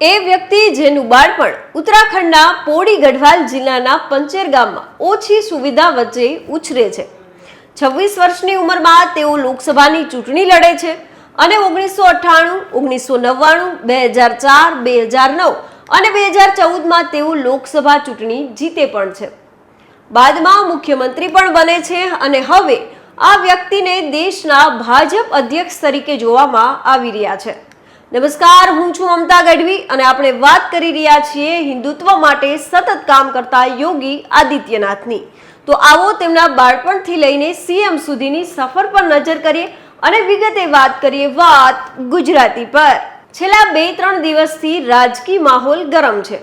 એ વ્યક્તિ જેનું બાળપણ ઉત્તરાખંડના પોડી ગઢવાલ જિલ્લાના પંચેર ગામમાં ઓછી સુવિધા વચ્ચે ઉછરે છે. છવ્વીસ વર્ષની ઉંમરમાં તેઓ લોકસભાની ચૂંટણી લડે છે અને ઓગણીસો અઠ્ઠાણું, ઓગણીસો નવ્વાણું, બે હજાર ચાર, બે હજાર નવ અને બે હજાર ચૌદમાં તેઓ લોકસભા ચૂંટણી જીતે પણ છે. બાદમાં મુખ્યમંત્રી પણ બને છે અને હવે આ વ્યક્તિને દેશના ભાજપ અધ્યક્ષ તરીકે જોવામાં આવી રહ્યા છે. નમસ્કાર, હું છું મમતા ગઢવી અને આપણે વાત કરી રહ્યા છીએ હિન્દુત્વ માટે સતત કામ કરતા યોગી આદિત્યનાથની. તો આવો તેમના બાળપણથી લઈને સીએમ સુધીની સફર પર નજર કરીએ અને વિગતે વાત કરીએ વાત ગુજરાતી પર. છેલ્લા બે, ત્રણ દિવસથી રાજકીય માહોલ ગરમ છે.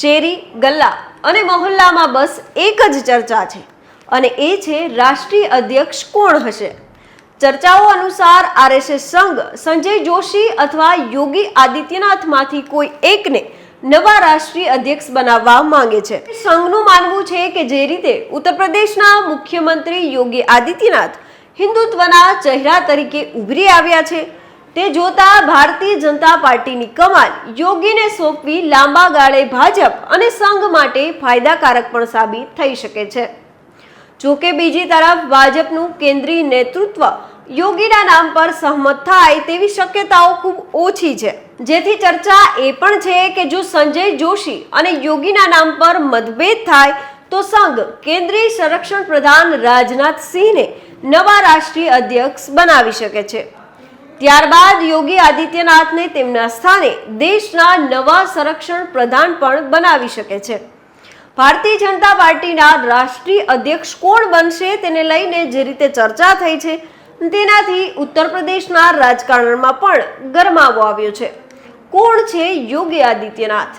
શેરી, ગલ્લા અને મહોલ્લામાં બસ એક જ ચર્ચા છે અને એ છે રાષ્ટ્રીય અધ્યક્ષ કોણ હશે? ચર્ચાઓ અનુસાર આરએસએસ સંઘ, સંજય જોશી અથવા યોગી આદિત્યનાથમાંથી કોઈ એકને નવા રાષ્ટ્રીય અધ્યક્ષ બનાવવા માંગે છે. સંઘનું માનવું છે કે જે રીતે ઉત્તર પ્રદેશના મુખ્યમંત્રી યોગી આદિત્યનાથ હિન્દુત્વના ચહેરા તરીકે ઉભરી આવ્યા છે, તે જોતા ભારતીય જનતા પાર્ટીની કમાલ યોગીને સોંપવી લાંબા ગાળે ભાજપ અને સંઘ માટે ફાયદાકારક પણ સાબિત થઈ શકે છે. જોકે બીજી તરફ ભાજપનું કેન્દ્રીય નેતૃત્વ યોગીના નામ પર સહમત થાય તેવી શક્યતાઓ ખૂબ ઓછી છે. જેથી ચર્ચા એ પણ છે કે જો સંજય જોશી અને યોગીના નામ પર મતભેદ થાય, તો સંઘ કેન્દ્રીય સંરક્ષણ પ્રધાન રાજનાથ સિંહને નવા રાષ્ટ્રીય અધ્યક્ષ બનાવી શકે છે. ત્યારબાદ યોગી આદિત્યનાથને તેમના સ્થાને દેશના નવા સંરક્ષણ પ્રધાન પણ બનાવી શકે છે. ભારતીય જનતા પાર્ટીના રાષ્ટ્રીય અધ્યક્ષ કોણ બનશે તેને લઈને જે રીતે ચર્ચા થઈ છે તેનાથી ઉત્તર પ્રદેશના રાજકારણમાં પણ ગરમાવો આવ્યો છે. કોણ છે યોગી આદિત્યનાથ?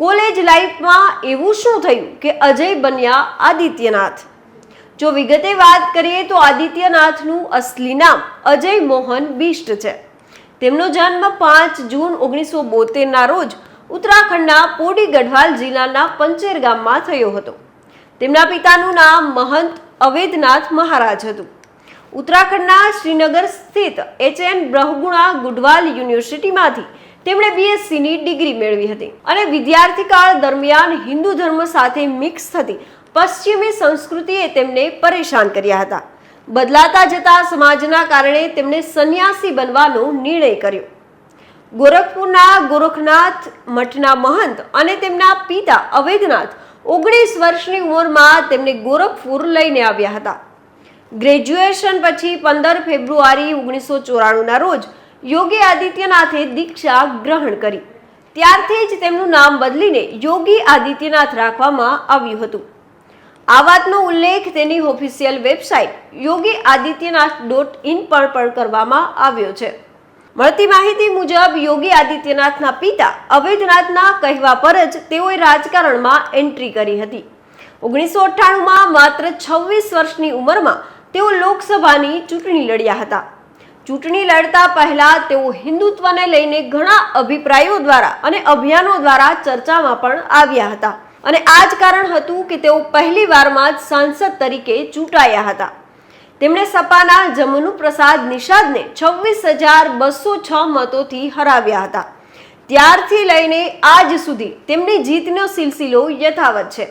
કોલેજ લાઈફમાં એવું શું થયું કે અજય બન્યા આદિત્યનાથ? જો વિગતે વાત કરીએ તો આદિત્યનાથનું અસલી નામ અજય મોહન બિષ્ટ છે. તેમનો જન્મ પાંચ જૂન ઓગણીસો બોતેરના રોજ ઉત્તરાખંડના પોડી ગઢવાલ જિલ્લાના પંચેર ગામમાં થયો હતો. તેમના પિતાનું નામ મહંત અવેદનાથ મહારાજ હતું. ઉત્તરાખંડના શ્રીનગર સ્થિત એચ એન બ્રહગુણા ગુડવાલ યુનિવર્સિટીમાંથી તેમણે બીએસસીની ડિગ્રી મેળવી હતી અને વિદ્યાર્થી કાળ દરમિયાન હિન્દુ ધર્મ સાથે મિક્સ થતી પશ્ચિમી સંસ્કૃતિએ તેમને પરેશાન કર્યા હતા. બદલાતા જતા સમાજના કારણે તેમણે સંન્યાસી બનવાનો નિર્ણય કર્યો. ગોરખપુરના ગોરખનાથ, મઠના મહંત અને તેમના પિતા અવેદનાથ ઓગણીસ વર્ષની ઉંમરમાં તેમને ગોરખપુર લઈને આવ્યા હતા. ગ્રેજ્યુએશન પછી પંદર ફેબ્રુઆરી ઓગણીસો ચોરાણુંના રોજ યોગી આદિત્યનાથે દીક્ષા ગ્રહણ કરી. ત્યારથી જ તેમનું નામ બદલીને યોગી આદિત્યનાથ રાખવામાં આવ્યું હતું. આ વાતનો ઉલ્લેખ તેની official website Yogi Adityanath dot in પર પણ કરવામાં આવ્યો છે. મળતી માહિતી મુજબ યોગી આદિત્યનાથના પિતા અવેદનાથના કહેવા પર જ તેઓએ રાજકારણમાં એન્ટ્રી કરી હતી. ઓગણીસો અઠ્ઠાણુંમાં માત્ર છવ્વીસ વર્ષની ઉંમરમાં તેઓ લોકસભાની ચૂંટણી લડ્યા હતા. ચૂંટણી લડતા પહેલા તેઓ હિન્દુત્વને લઈને ઘણા અભિપ્રાયો દ્વારા અને અભિયાનો દ્વારા ચર્ચામાં પણ આવ્યા હતા. અને આ જ કારણ હતું કે તેઓ પહેલી વારમાં જ સાંસદ તરીકે ચૂંટાયા હતા. તેમણે સપાના જમનુ પ્રસાદ નિષાદને છવ્વીસ હજાર બસો છ મતોથી હરાવ્યા હતા. ત્યારથી લઈને આજ સુધી તેમની જીતનો સિલસિલો યથાવત છે.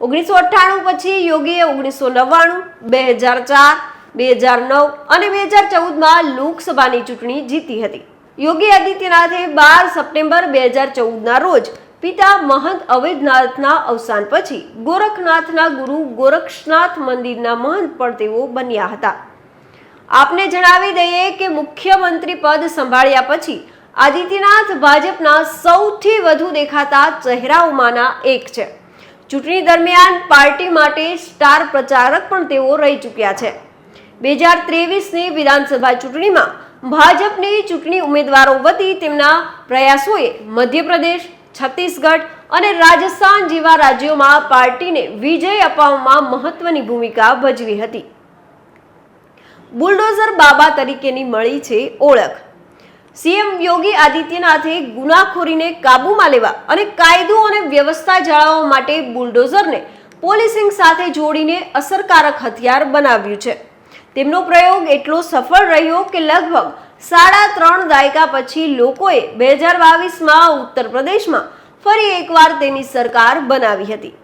ઓગણીસો અઠ્ઠાણું પછી યોગીએ ઓગણીસો નવ્વાણું, બે હજાર ચાર, બે હજાર નવ અને બે હજાર ચૌદમાં લોકસભાની ચૂંટણી જીતી હતી. યોગી આદિત્યનાથે બાર સપ્ટેમ્બર બે હજાર ચૌદના રોજ પિતા મહંત અવેદનાથના અવસાન પછી ગોરખનાથના ગુરુ ગોરક્ષનાથ મંદિરના મહંત પણ તેઓ બન્યા હતા. આપને જણાવી દઈએ કે મુખ્યમંત્રી પદ સંભાળ્યા પછી આદિત્યનાથ ભાજપના સૌથી વધુ દેખાતા ચહેરાઓમાંના એક છે. ચૂંટણી દરમિયાન પાર્ટી માટે સ્ટાર પ્રચારક પણ તેઓ રહી ચૂક્યા છે. બે હજાર ત્રેવીસની વિધાનસભા ચૂંટણીમાં ભાજપની ચૂંટણી ઉમેદવારો વતી તેમના પ્રયાસોએ મધ્યપ્રદેશ, છત્તીસગઢ અને રાજસ્થાન જેવા રાજ્યોમાં પાર્ટીને વિજય અપાવવામાં મહત્વની ભૂમિકા ભજવી હતી. બુલડોઝર બાબા તરીકેની મળી છે ઓળખ. સીએમ યોગી આદિત્યનાથે ગુનાખોરીને કાબૂમાં લેવા અને કાયદો અને વ્યવસ્થા જાળવવા માટે બુલડોઝરને પોલીસિંગ સાથે જોડીને અસરકારક હથિયાર બનાવ્યું છે. તેમનો પ્રયોગ એટલો સફળ રહ્યો કે લગભગ સાડા ત્રણ દાયકા પછી લોકોએ બે હજાર બાવીસમાં ઉત્તર પ્રદેશમાં ફરી એકવાર તેની સરકાર બનાવી હતી.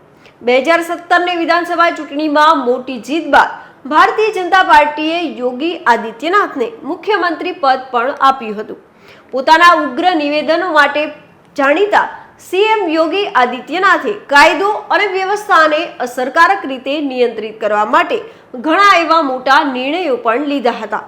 બે હજાર સત્તરની વિધાનસભા ચૂંટણીમાં મોટી જીત બાદ ભારતીય જનતા પાર્ટીએ યોગી આદિત્યનાથને મુખ્યમંત્રી પદ પણ આપ્યું હતું. પોતાના ઉગ્ર નિવેદનો માટે જાણીતા સીએમ યોગી આદિત્યનાથે કાયદો અને વ્યવસ્થાને અસરકારક રીતે નિયંત્રિત કરવા માટે ઘણા એવા મોટા નિર્ણયો પણ લીધા હતા.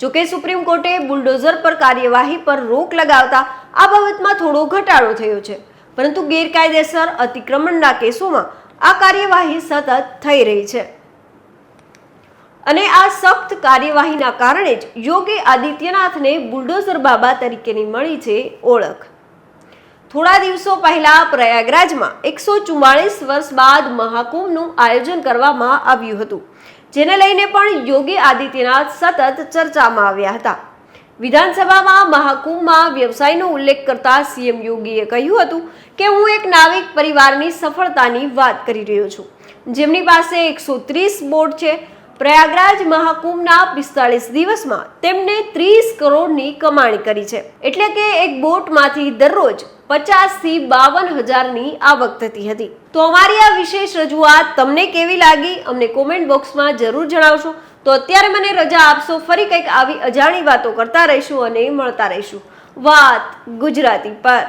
જોકે સુપ્રીમ કોર્ટે બુલડોઝર પર કાર્યવાહી પર રોક લગાવતા આ બાબતમાં થોડો ઘટાડો થયો છે. પરંતુ ગેરકાયદેસર અતિક્રમણના કેસોમાં આ કાર્યવાહી સતત થઈ રહી છે. અને આ સખ્ત કાર્યવાહીના કારણે જ યોગી આદિત્યનાથને બુલડોઝર બાબા તરીકેની મળી છે ઓળખ. થોડા દિવસો પહેલા પ્રયાગરાજમાં એકસો ચુમ્માળીસ વર્ષ બાદ મહાકુંભનું આયોજન કરવામાં આવ્યું હતું, જેને લઈને પણ યોગી આદિત્યનાથ સતત ચર્ચામાં આવ્યા હતા. વિધાનસભામાં મહાકુંભમાં વ્યવસાયનો ઉલ્લેખ કરતા સીએમ યોગીએ કહ્યું હતું કે, હું એક નાવિક પરિવારની સફળતાની વાત કરી રહ્યો છું. જેમની પાસે એકસો ત્રીસ બોટ છે પ્રયાગરાજ મહાકુંભના પિસ્તાળીસ દિવસમાં તેમને ત્રીસ કરોડની કમાણી કરી છે. એટલે કે એક બોટમાંથી દરરોજ પચાસથી બાવન હજારની આવક થતી હતી. તો અમારી આ વિશેષ રજૂઆત તમને કેવી લાગી? અમને કોમેન્ટ બોક્સમાં જરૂર જણાવશો. તો અત્યારે મને રજા આપશો. ફરી કંઈક આવી અજાણી વાતો કરતા રહીશું અને મળતા રહીશું. વાત ગુજરાતી પર.